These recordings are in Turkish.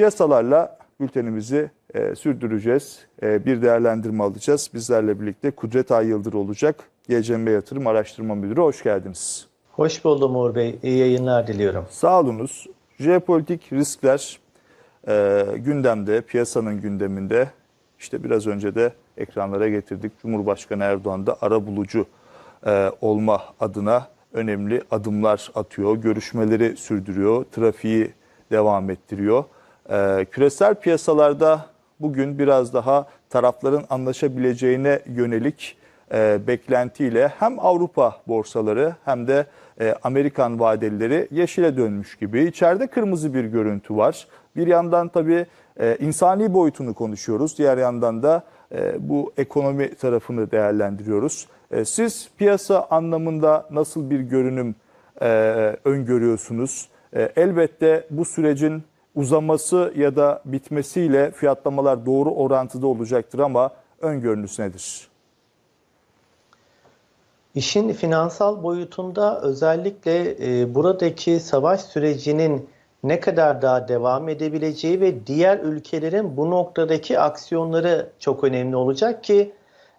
Piyasalarla bültenimizi e, sürdüreceğiz. E, bir değerlendirme alacağız. Bizlerle birlikte Kudret Ay Yıldır olacak. GCMB Yatırım Araştırma Müdürü hoş geldiniz. Hoş buldum Uğur Bey. İyi yayınlar diliyorum. Sağ olunuz. Jeopolitik riskler e, gündemde, piyasanın gündeminde. İşte biraz önce de ekranlara getirdik. Cumhurbaşkanı Erdoğan da arabulucu e, olma adına önemli adımlar atıyor. Görüşmeleri sürdürüyor, trafiği devam ettiriyor. E, küresel piyasalarda bugün biraz daha tarafların anlaşabileceğine yönelik e, beklentiyle hem Avrupa borsaları hem de e, Amerikan vadelileri yeşile dönmüş gibi. İçeride kırmızı bir görüntü var. Bir yandan tabii e, insani boyutunu konuşuyoruz. Diğer yandan da e, bu ekonomi tarafını değerlendiriyoruz. E, siz piyasa anlamında nasıl bir görünüm e, öngörüyorsunuz? E, elbette bu sürecin uzaması ya da bitmesiyle fiyatlamalar doğru orantıda olacaktır ama öngörünüz nedir? İşin finansal boyutunda özellikle e, buradaki savaş sürecinin ne kadar daha devam edebileceği ve diğer ülkelerin bu noktadaki aksiyonları çok önemli olacak ki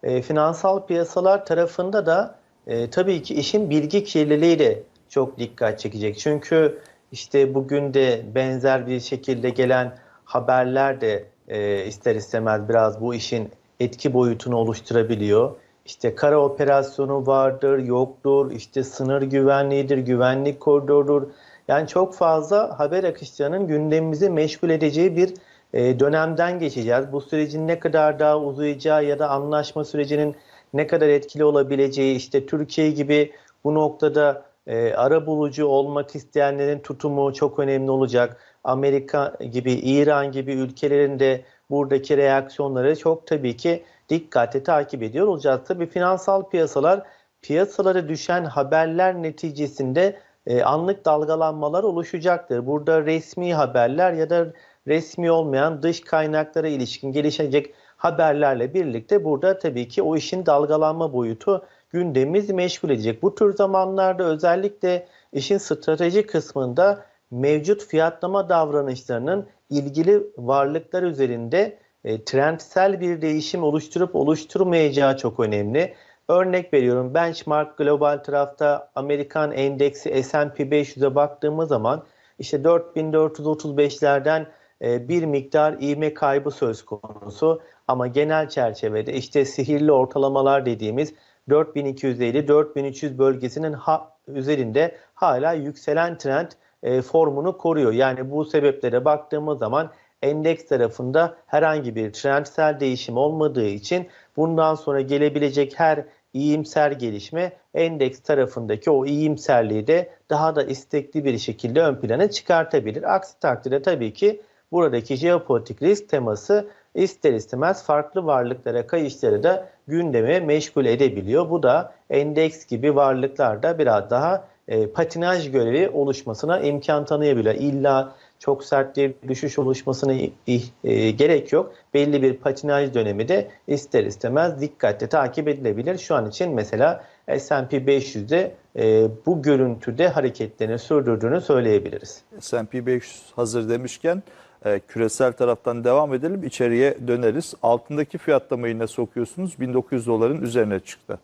e, finansal piyasalar tarafında da e, tabii ki işin bilgi kirliliği de çok dikkat çekecek. Çünkü işte bugün de benzer bir şekilde gelen haberler de e, ister istemez biraz bu işin etki boyutunu oluşturabiliyor. İşte kara operasyonu vardır, yoktur, işte sınır güvenliğidir, güvenlik koridorudur. Yani çok fazla haber akışlarının gündemimizi meşgul edeceği bir e, dönemden geçeceğiz. Bu sürecin ne kadar daha uzayacağı ya da anlaşma sürecinin ne kadar etkili olabileceği, işte Türkiye gibi bu noktada e, ara bulucu olmak isteyenlerin tutumu çok önemli olacak. Amerika gibi, İran gibi ülkelerin de buradaki reaksiyonları çok tabii ki dikkatle takip ediyor olacağız. Tabii finansal piyasalar piyasalara düşen haberler neticesinde e, anlık dalgalanmalar oluşacaktır. Burada resmi haberler ya da resmi olmayan dış kaynaklara ilişkin gelişecek haberlerle birlikte burada tabii ki o işin dalgalanma boyutu gündemimizi meşgul edecek. Bu tür zamanlarda özellikle işin strateji kısmında mevcut fiyatlama davranışlarının ilgili varlıklar üzerinde e, trendsel bir değişim oluşturup oluşturmayacağı çok önemli. Örnek veriyorum benchmark global tarafta Amerikan endeksi S&P 500'e baktığımız zaman işte 4435'lerden e, bir miktar ivme kaybı söz konusu ama genel çerçevede işte sihirli ortalamalar dediğimiz 4250-4300 bölgesinin ha, üzerinde hala yükselen trend e, formunu koruyor. Yani bu sebeplere baktığımız zaman endeks tarafında herhangi bir trendsel değişim olmadığı için bundan sonra gelebilecek her iyimser gelişme endeks tarafındaki o iyimserliği de daha da istekli bir şekilde ön plana çıkartabilir. Aksi takdirde tabii ki buradaki jeopolitik risk teması ister istemez farklı varlıklara kayışları da gündeme meşgul edebiliyor. Bu da endeks gibi varlıklarda biraz daha e, patinaj görevi oluşmasına imkan tanıyabiliyor. İlla çok sert bir düşüş oluşmasına e, gerek yok. Belli bir patinaj dönemi de ister istemez dikkatle takip edilebilir. Şu an için mesela S&P 500'de e, bu görüntüde hareketlerini sürdürdüğünü söyleyebiliriz. S&P 500 hazır demişken e, küresel taraftan devam edelim. İçeriye döneriz. Altındaki fiyatlamayı ne sokuyorsunuz? 1900 doların üzerine çıktı.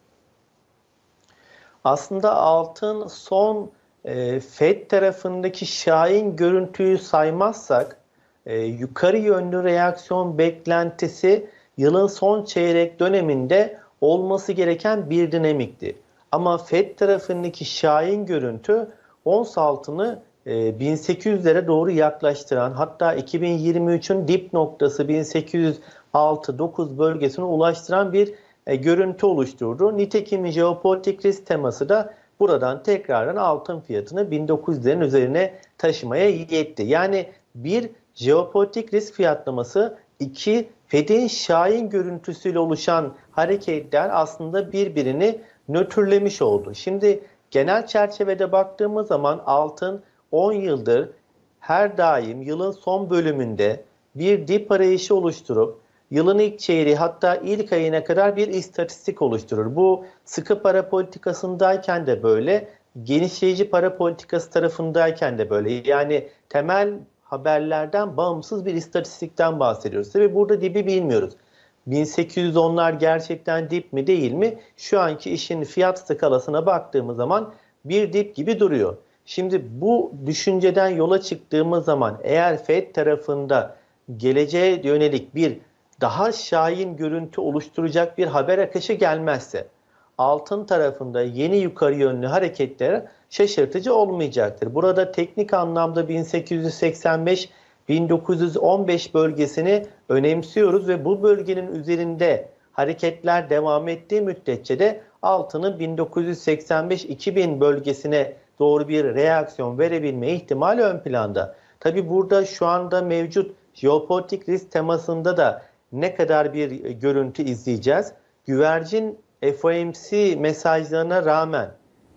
Aslında altın son e, FED tarafındaki şahin görüntüyü saymazsak e, yukarı yönlü reaksiyon beklentisi yılın son çeyrek döneminde olması gereken bir dinamikti. Ama FED tarafındaki şahin görüntü ons altını 1800'lere doğru yaklaştıran hatta 2023'ün dip noktası 1806-9 bölgesine ulaştıran bir e, görüntü oluşturdu. Nitekim jeopolitik risk teması da buradan tekrardan altın fiyatını 1900'lerin üzerine taşımaya yetti. Yani bir jeopolitik risk fiyatlaması, iki Fed'in şahin görüntüsüyle oluşan hareketler aslında birbirini nötrlemiş oldu. Şimdi genel çerçevede baktığımız zaman altın 10 yıldır her daim yılın son bölümünde bir dip arayışı oluşturup yılın ilk çeyreği hatta ilk ayına kadar bir istatistik oluşturur. Bu sıkı para politikasındayken de böyle, genişleyici para politikası tarafındayken de böyle. Yani temel haberlerden bağımsız bir istatistikten bahsediyoruz. Tabi burada dibi bilmiyoruz. 1810'lar gerçekten dip mi değil mi? Şu anki işin fiyat skalasına baktığımız zaman bir dip gibi duruyor. Şimdi bu düşünceden yola çıktığımız zaman eğer Fed tarafında geleceğe yönelik bir daha şahin görüntü oluşturacak bir haber akışı gelmezse altın tarafında yeni yukarı yönlü hareketler şaşırtıcı olmayacaktır. Burada teknik anlamda 1885 1915 bölgesini önemsiyoruz ve bu bölgenin üzerinde hareketler devam ettiği müddetçe de altının 1985-2000 bölgesine doğru bir reaksiyon verebilme ihtimali ön planda. Tabi burada şu anda mevcut jeopolitik risk temasında da ne kadar bir görüntü izleyeceğiz? Güvercin FOMC mesajlarına rağmen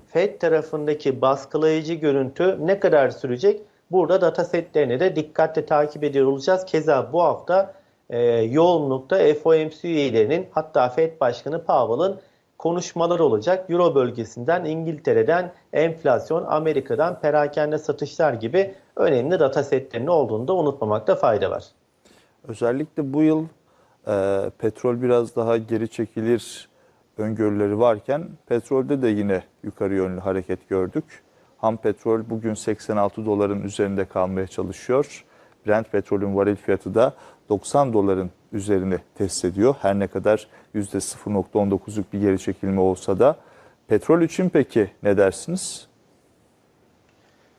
FED tarafındaki baskılayıcı görüntü ne kadar sürecek? Burada datasetlerini de dikkatle takip ediyor olacağız. Keza bu hafta e, yoğunlukta FOMC üyelerinin hatta FED Başkanı Powell'ın konuşmalar olacak. Euro bölgesinden, İngiltere'den enflasyon, Amerika'dan perakende satışlar gibi önemli datasetlerinin olduğunu da unutmamakta fayda var. Özellikle bu yıl e, petrol biraz daha geri çekilir öngörüleri varken petrolde de yine yukarı yönlü hareket gördük. Ham petrol bugün 86 doların üzerinde kalmaya çalışıyor. Brent petrolün varil fiyatı da 90 doların üzerini test ediyor. Her ne kadar %0.19'luk bir geri çekilme olsa da. Petrol için peki ne dersiniz?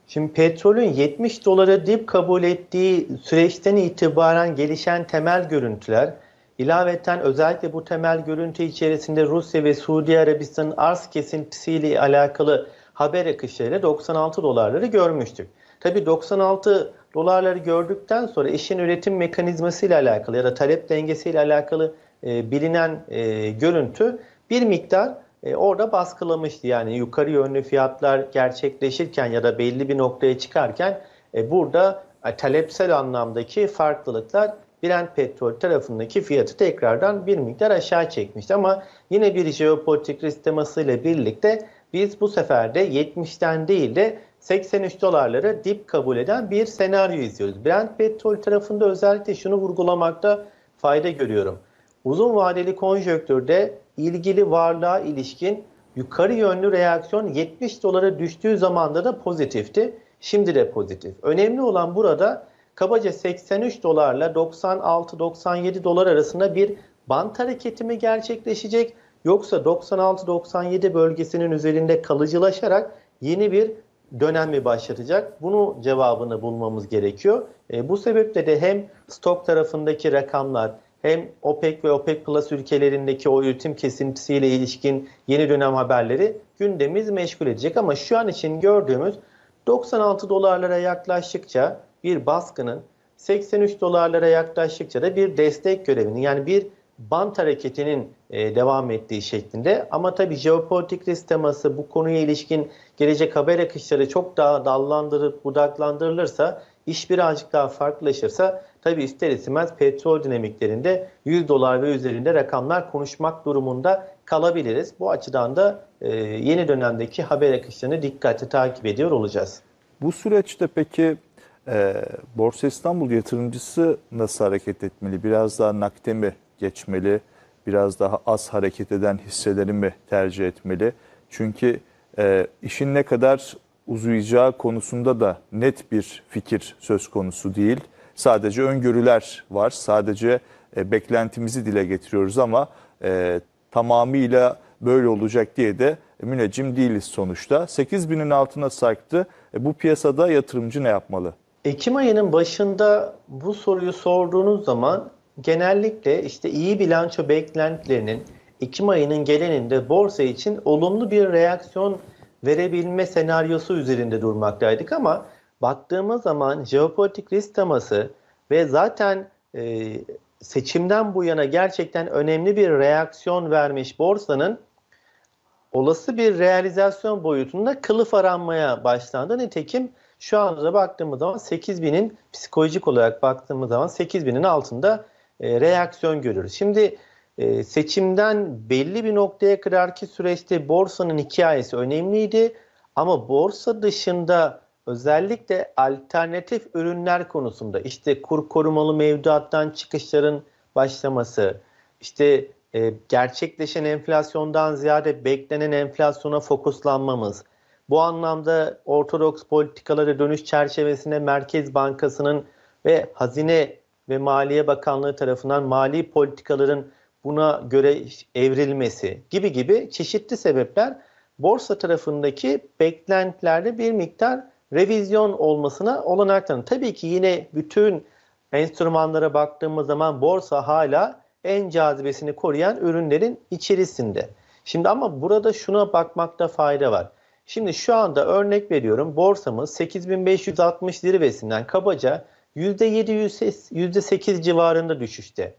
Şimdi petrolün 70 dolara dip kabul ettiği süreçten itibaren gelişen temel görüntüler, ilaveten özellikle bu temel görüntü içerisinde Rusya ve Suudi Arabistan'ın arz kesintisiyle alakalı haber akışlarıyla 96 dolarları görmüştük. Tabi 96 dolarları gördükten sonra işin üretim mekanizması ile alakalı ya da talep dengesi ile alakalı e, bilinen e, görüntü bir miktar e, orada baskılamıştı. Yani yukarı yönlü fiyatlar gerçekleşirken ya da belli bir noktaya çıkarken e, burada e, talepsel anlamdaki farklılıklar Brent petrol tarafındaki fiyatı tekrardan bir miktar aşağı çekmişti. Ama yine bir jeopolitik risk temasıyla birlikte biz bu sefer de 70'ten değil de 83 dolarları dip kabul eden bir senaryo izliyoruz. Brent petrol tarafında özellikle şunu vurgulamakta fayda görüyorum. Uzun vadeli konjöktürde ilgili varlığa ilişkin yukarı yönlü reaksiyon 70 dolara düştüğü zamanda da pozitifti. Şimdi de pozitif. Önemli olan burada kabaca 83 dolarla 96-97 dolar arasında bir bant hareketi mi gerçekleşecek yoksa 96-97 bölgesinin üzerinde kalıcılaşarak yeni bir dönem mi başlatacak? Bunu cevabını bulmamız gerekiyor. E, bu sebeple de hem stok tarafındaki rakamlar hem OPEC ve OPEC Plus ülkelerindeki o üretim kesintisiyle ilişkin yeni dönem haberleri gündemimiz meşgul edecek. Ama şu an için gördüğümüz 96 dolarlara yaklaştıkça bir baskının 83 dolarlara yaklaştıkça da bir destek görevini yani bir bant hareketinin e, devam ettiği şeklinde. Ama tabii jeopolitik risk teması bu konuya ilişkin gelecek haber akışları çok daha dallandırıp budaklandırılırsa iş birazcık daha farklılaşırsa tabii ister istemez petrol dinamiklerinde 100 dolar ve üzerinde rakamlar konuşmak durumunda kalabiliriz. Bu açıdan da e, yeni dönemdeki haber akışlarını dikkatli takip ediyor olacağız. Bu süreçte peki e, Borsa İstanbul yatırımcısı nasıl hareket etmeli? Biraz daha nakde mi geçmeli? Biraz daha az hareket eden hisseleri mi tercih etmeli? Çünkü e, işin ne kadar uzayacağı konusunda da net bir fikir söz konusu değil. Sadece öngörüler var. Sadece e, beklentimizi dile getiriyoruz ama e, tamamıyla böyle olacak diye de müneccim değiliz sonuçta. 8000'in altına sarktı. E, bu piyasada yatırımcı ne yapmalı? Ekim ayının başında bu soruyu sorduğunuz zaman genellikle işte iyi bilanço beklentilerinin Ekim ayının geleninde borsa için olumlu bir reaksiyon verebilme senaryosu üzerinde durmaktaydık ama baktığımız zaman jeopolitik risk teması ve zaten e, seçimden bu yana gerçekten önemli bir reaksiyon vermiş borsanın olası bir realizasyon boyutunda kılıf aranmaya başlandı. Nitekim şu anda baktığımız zaman 8000'in psikolojik olarak baktığımız zaman 8000'in altında e, reaksiyon görüyoruz. Şimdi e, seçimden belli bir noktaya kadarki süreçte borsanın hikayesi önemliydi. Ama borsa dışında özellikle alternatif ürünler konusunda işte kur korumalı mevduattan çıkışların başlaması, işte e, gerçekleşen enflasyondan ziyade beklenen enflasyona fokuslanmamız, bu anlamda ortodoks politikaları dönüş çerçevesinde Merkez Bankası'nın ve Hazine ve Maliye Bakanlığı tarafından mali politikaların buna göre evrilmesi gibi gibi çeşitli sebepler borsa tarafındaki beklentilerde bir miktar revizyon olmasına olanak tanır. Tabii ki yine bütün enstrümanlara baktığımız zaman borsa hala en cazibesini koruyan ürünlerin içerisinde. Şimdi ama burada şuna bakmakta fayda var. Şimdi şu anda örnek veriyorum borsamız 8560 zirvesinden kabaca %7 %8 civarında düşüşte.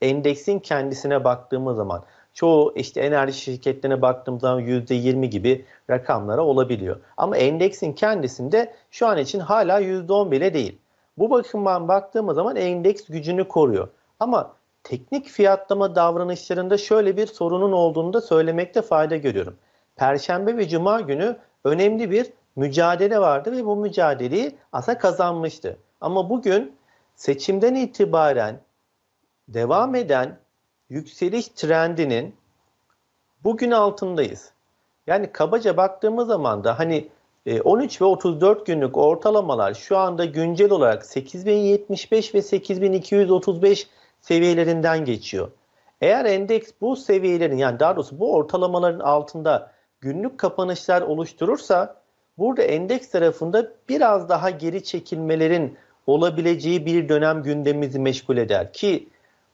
Endeksin kendisine baktığımız zaman çoğu işte enerji şirketlerine baktığımız zaman %20 gibi rakamlara olabiliyor. Ama endeksin kendisinde şu an için hala %10 bile değil. Bu bakımdan baktığımız zaman endeks gücünü koruyor. Ama teknik fiyatlama davranışlarında şöyle bir sorunun olduğunu da söylemekte fayda görüyorum. Perşembe ve Cuma günü önemli bir mücadele vardı ve bu mücadeleyi aslında kazanmıştı. Ama bugün seçimden itibaren devam eden yükseliş trendinin bugün altındayız. Yani kabaca baktığımız zaman da hani e, 13 ve 34 günlük ortalamalar şu anda güncel olarak 8075 ve 8235 seviyelerinden geçiyor. Eğer endeks bu seviyelerin yani daha doğrusu bu ortalamaların altında günlük kapanışlar oluşturursa burada endeks tarafında biraz daha geri çekilmelerin olabileceği bir dönem gündemimizi meşgul eder ki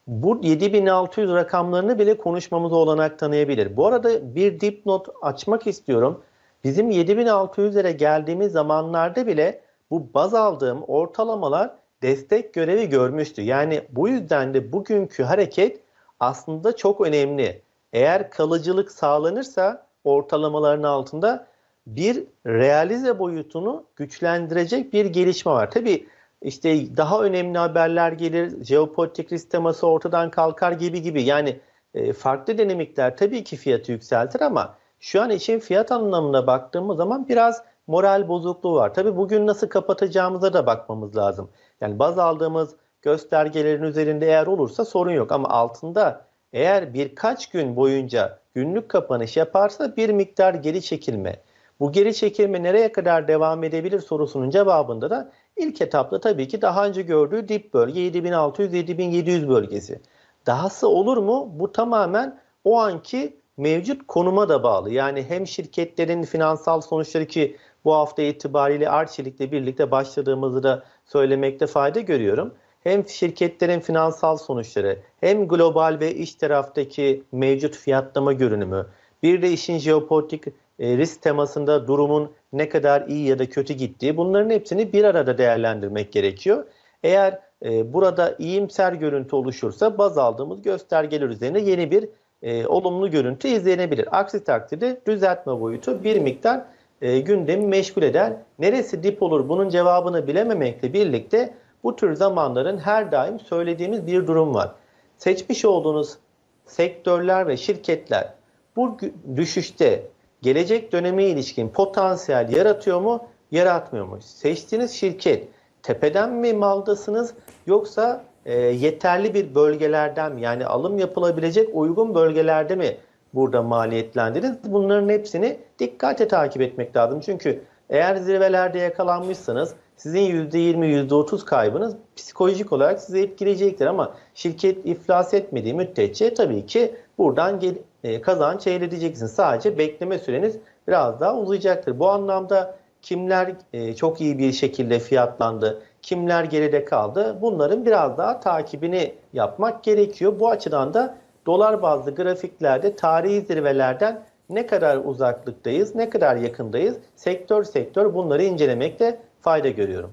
bu 7600 rakamlarını bile konuşmamıza olanak tanıyabilir. Bu arada bir dipnot açmak istiyorum. Bizim 7600'lere geldiğimiz zamanlarda bile bu baz aldığım ortalamalar destek görevi görmüştü. Yani bu yüzden de bugünkü hareket aslında çok önemli. Eğer kalıcılık sağlanırsa ortalamaların altında bir realize boyutunu güçlendirecek bir gelişme var. Tabii işte daha önemli haberler gelir, jeopolitik risk teması ortadan kalkar gibi gibi. Yani e, farklı dinamikler tabii ki fiyatı yükseltir ama şu an için fiyat anlamına baktığımız zaman biraz moral bozukluğu var. Tabii bugün nasıl kapatacağımıza da bakmamız lazım. Yani baz aldığımız göstergelerin üzerinde eğer olursa sorun yok ama altında eğer birkaç gün boyunca günlük kapanış yaparsa bir miktar geri çekilme. Bu geri çekilme nereye kadar devam edebilir sorusunun cevabında da ilk etapta tabii ki daha önce gördüğü dip bölge 7600-7700 bölgesi. Dahası olur mu? Bu tamamen o anki mevcut konuma da bağlı. Yani hem şirketlerin finansal sonuçları ki bu hafta itibariyle Arçelik'le birlikte başladığımızı da söylemekte fayda görüyorum. Hem şirketlerin finansal sonuçları hem global ve iç taraftaki mevcut fiyatlama görünümü bir de işin jeopolitik e, risk temasında durumun ne kadar iyi ya da kötü gittiği bunların hepsini bir arada değerlendirmek gerekiyor. Eğer e, burada iyimser görüntü oluşursa baz aldığımız göstergeler üzerine yeni bir e, olumlu görüntü izlenebilir. Aksi takdirde düzeltme boyutu bir miktar e, gündemi meşgul eder. Neresi dip olur bunun cevabını bilememekle birlikte bu tür zamanların her daim söylediğimiz bir durum var. Seçmiş olduğunuz sektörler ve şirketler bu düşüşte gelecek döneme ilişkin potansiyel yaratıyor mu, yaratmıyor mu? Seçtiğiniz şirket tepeden mi maldasınız yoksa e, yeterli bir bölgelerden yani alım yapılabilecek uygun bölgelerde mi burada maliyetlendiniz? Bunların hepsini dikkatle takip etmek lazım. Çünkü eğer zirvelerde yakalanmışsanız sizin %20, %30 kaybınız psikolojik olarak sizi etkileyecektir ama şirket iflas etmediği müddetçe tabii ki buradan gel, e, kazanç elde edeceksiniz. Sadece bekleme süreniz biraz daha uzayacaktır. Bu anlamda kimler e, çok iyi bir şekilde fiyatlandı, kimler geride kaldı bunların biraz daha takibini yapmak gerekiyor. Bu açıdan da dolar bazlı grafiklerde tarihi zirvelerden ne kadar uzaklıktayız, ne kadar yakındayız sektör sektör bunları incelemekte fayda görüyorum.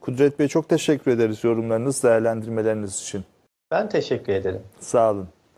Kudret Bey çok teşekkür ederiz yorumlarınız, değerlendirmeleriniz için. Ben teşekkür ederim. Sağ olun.